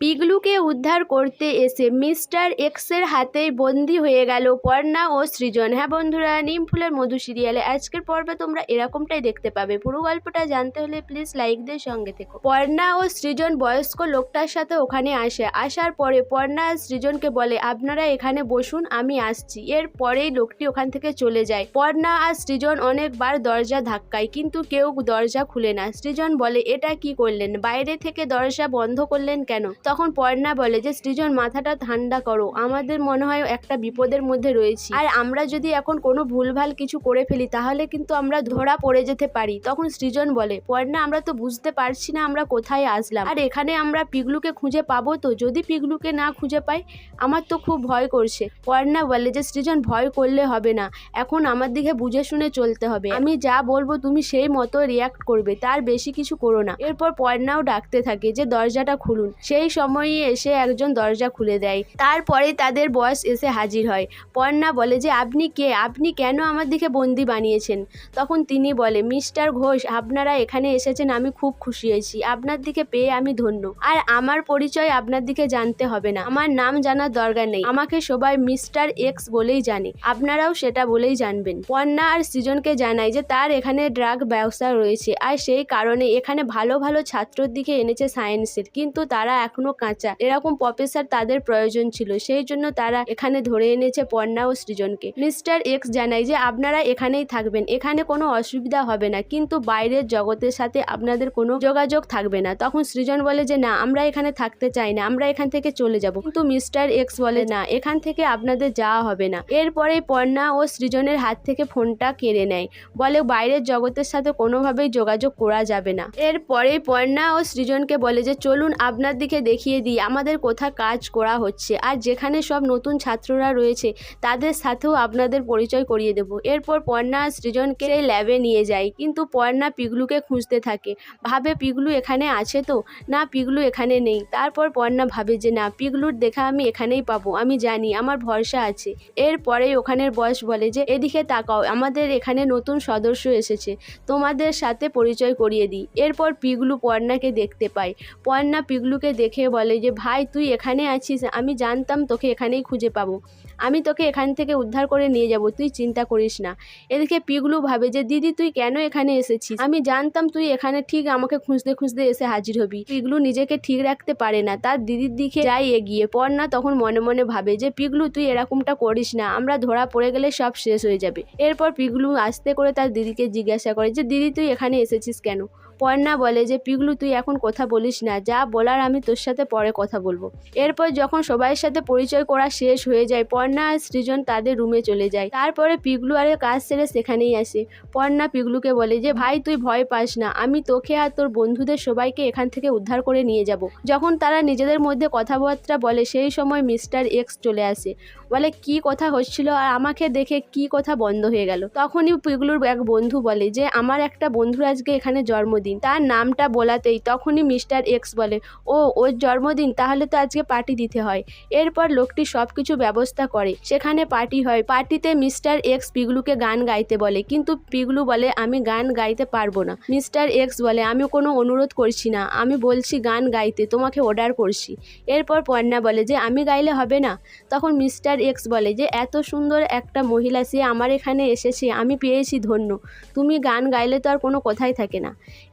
পিগলুকে উদ্ধার করতে এসে মিস্টার এক্সের হাতেই বন্দি হয়ে গেল পর্ণা ও সৃজন। হ্যাঁ বন্ধুরা নিম ফুলের মধু সিরিয়ালে আজকের পর্বে তোমরা এরকমটাই দেখতে পাবে। পুরো গল্পটা জানতে হলে প্লিজ লাইক দিয়ে সঙ্গে থেকো। পর্ণা ও সৃজন বয়স্ক লোকটার সাথে ওখানে আসে। আসার পরে পর্ণা সৃজনকে বলে, আপনারা এখানে বসুন, আমি আসছি। এর পরেই লোকটি ওখান থেকে চলে যায়। পর্ণা আর সৃজন অনেকবার দরজা ধাক্কায়, কিন্তু কেউ দরজা খুলে না। সৃজন বলে, এটা কি করলেন? বাইরে থেকে দরজা বন্ধ করলেন কেন? তখন পর্ণা বলে যে, সৃজন, মাথাটা ঠান্ডা করো। আমাদের মনে হয় একটা বিপদের মধ্যে রয়েছি। আর আমরা যদি এখন কোনো ভুলভাল কিছু করে ফেলি, তাহলে কিন্তু আমরা ধরা পড়ে যেতে পারি। তখন সৃজন বলে পর্ণা আমরা তো বুঝতে পারছি না আমরা কোথায় আসলাম। আর এখানে আমরা পিগলুকে খুঁজে পাবো তো? যদি পিগলুকে না খুঁজে পাই, আমার তো খুব ভয় করছে। পর্ণা বলে যে, সৃজন, ভয় করলে হবে না। এখন আমার দিকে বুঝে শুনে চলতে হবে। আমি যা বলব, তুমি সেই মতো রিয়াক্ট করবে। তার বেশি কিছু করো না। এরপর পর্ণাও ডাকতে থাকে যে, দরজাটা খুলুন। সেই সময়ই এসে একজন দরজা খুলে দেয়। তারপরে তাদের বয়স এসে হাজির হয়। পর্ণা বলে যে, আপনি কে? আপনি কেন আমার দিকে বন্দি বানিয়েছেন? তখন তিনি বলে, মিস্টার ঘোষ, আপনারা এখানে এসেছেন, আমি খুব খুশি হয়েছি। আপনার দিকে পেয়ে আমি ধন্য। আর আমার পরিচয় আপনার দিকে জানতে হবে না। আমার নাম জানার দরকার নেই। আমাকে সবাই মিস্টার এক্স বলেই জানে। আপনারাও সেটা বলেই জানবেন। পর্ণা আর সৃজনকে জানায় যে, তার এখানে ড্রাগ ব্যবসা রয়েছে। আর সেই কারণে এখানে ভালো ভালো ছাত্রর দিকে এনেছে সায়েন্সের। কিন্তু তারা এখনও কাঁচা। এরকম প্রফেসর তাদের প্রয়োজন ছিল। সেই জন্য তারা এখানে ধরে এনেছে পর্ণা ও সৃজনকে। মিস্টার এক্স জানায় যে, আপনারা এখানেই থাকবেন। এখানে কোনো অসুবিধা হবে না। কিন্তু বাইরের জগতের সাথে আপনাদের কোনো যোগাযোগ থাকবে না। তখন সৃজন বলে যে, না, আমরা এখানে থাকতে চাই না। আমরা এখান থেকে চলে যাব। কিন্তু মিস্টার এক্স বলে, না, এখান থেকে আপনাদের যাওয়া হবে না। এরপরে পর্ণা ও সৃজনের হাত থেকে ফোনটা কেড়ে নেয়। বলে, বাইরের জগতের সাথে কোনোভাবেই যোগাযোগ করা যাবে না। এরপরে পর্ণা ও সৃজনকে বলে যে, চলুন, আপনার দিকে দেখিয়ে দিই, আমাদের কোথায় কাজ করা হচ্ছে। আর যেখানে সব নতুন ছাত্ররা রয়েছে, তাদের সাথেও আপনাদের পরিচয় করিয়ে দেব। এরপর পর্ণা সৃজনকে সেই ল্যাবে নিয়ে যায় কিন্তু পর্ণা পিগলুকে খুঁজতে থাকে। ভাবে, পিগলু এখানে আছে তো? না, পিগলু এখানে নেই। তারপর পর্ণা ভাবে যে, না, পিগলুর দেখা আমি এখানেই পাবো। আমি জানি, আমার ভরসা আছে। এরপরেই ওখানের বয়স বলে যে, এদিকে তাকাও, আমাদের এখানে নতুন সদস্য এসেছে। তোমাদের সাথে পরিচয় করিয়ে দিই। এরপর পিগলু পর্ণাকে দেখতে পায়। পর্ণা পিগলুকে দেখে বলে যে, ভাই, তুই এখানে আছিস, আমি জানতাম তোকে এখানেই খুঁজে পাবো। আমি তোকে এখান থেকে উদ্ধার করে নিয়ে যাব, তুই চিন্তা করিস না। এদিকে পিগলু ভাবে যে, দিদি, তুই কেন এখানে এসেছিস? আমি জানতাম তুই এখানে ঠিক আমাকে খুঁজতে খুঁজতে এসে হাজির হবি। পিগলু নিজেকে ঠিক রাখতে পারে না। তার দিদির দিকে যাই এগিয়ে পর না তখন মনে মনে ভাবে যে, পিগলু, তুই এরকমটা করিস না, আমরা ধরা পড়ে গেলে সব শেষ হয়ে যাবে। এরপর পিগলু আস্তে করে তার দিদিকে জিজ্ঞাসা করে যে, দিদি, তুই এখানে এসেছিস কেন? পর্ণা বলে যে, পিগলু, তুই এখন কথা বলিস না, যা বলার আমি তোর সাথে পরে কথা বলব। এরপর যখন সবাইয়ের সাথে পরিচয় করা শেষ হয়ে যায় পর্ণা আর সৃজন তাদের রুমে চলে যায়। তারপরে পিগলু আরে কাজ সেরে সেখানেই আসে। পর্ণা পিগলুকে বলে যে, ভাই, তুই ভয় পাস না, আমি তোকে আর তোর বন্ধুদের সবাইকে এখান থেকে উদ্ধার করে নিয়ে যাব। যখন তারা নিজেদের মধ্যে কথাবার্তা বলে, সেই সময় মিস্টার এক্স চলে আসে। বলে, কি কথা হচ্ছিল আর আমাকে দেখে কি কথা বন্ধ হয়ে গেল? তখনই পিগলুর এক বন্ধু বলে যে, আমার একটা বন্ধুর আজকে এখানে জন্মদিন। তার নামটা বলাতেই তখনই মিস্টার এক্স বলে, ও, ওর জন্মদিন, তাহলে তো আজকে পার্টি দিতে হয়। এরপর লোকটি সব কিছু ব্যবস্থা করে, সেখানে পার্টি হয়। পার্টিতে মিস্টার এক্স পিগলুকে গান গাইতে বলে, কিন্তু পিগলু বলে, আমি গান গাইতে পারব না। মিস্টার এক্স বলে, আমি কোনো অনুরোধ করছি না, আমি বলছি গান গাইতে, তোমাকে অর্ডার করছি। এরপর পর্ণা বলে, যে আমি গাইলে হবে না? তখন মিস্টার এক্স বলে, যে এত সুন্দর একটা মহিলা, সে আমার এখানে এসেছে, আমি পেয়েছি ধন্য। তুমি গান গাইলে তো আর কোনো কথাই থাকে না।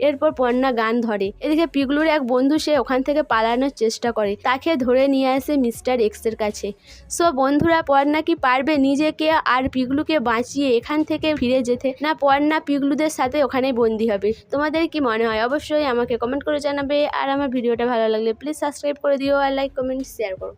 এরপর পর্ণা গান ধরে। এদিকে পিগলুর এক বন্ধু, সে ওখান থেকে পালানোর চেষ্টা করে। তাকে ধরে নিয়ে আসে মিস্টার এক্সের কাছে। সো বন্ধুরা পর্ণা কি পারবে নিজেকে আর পিগলুকে বাঁচিয়ে এখান থেকে ফিরে যেতে? না পর্ণা পিগলুদের সাথে ওখানেই বন্দি হবে? তোমাদের কি মনে হয়? অবশ্যই আমাকে কমেন্ট করে জানাবে। আর আমার ভিডিওটা ভালো লাগলে প্লিজ সাবস্ক্রাইব করে দিও আর লাইক কমেন্ট শেয়ার করো।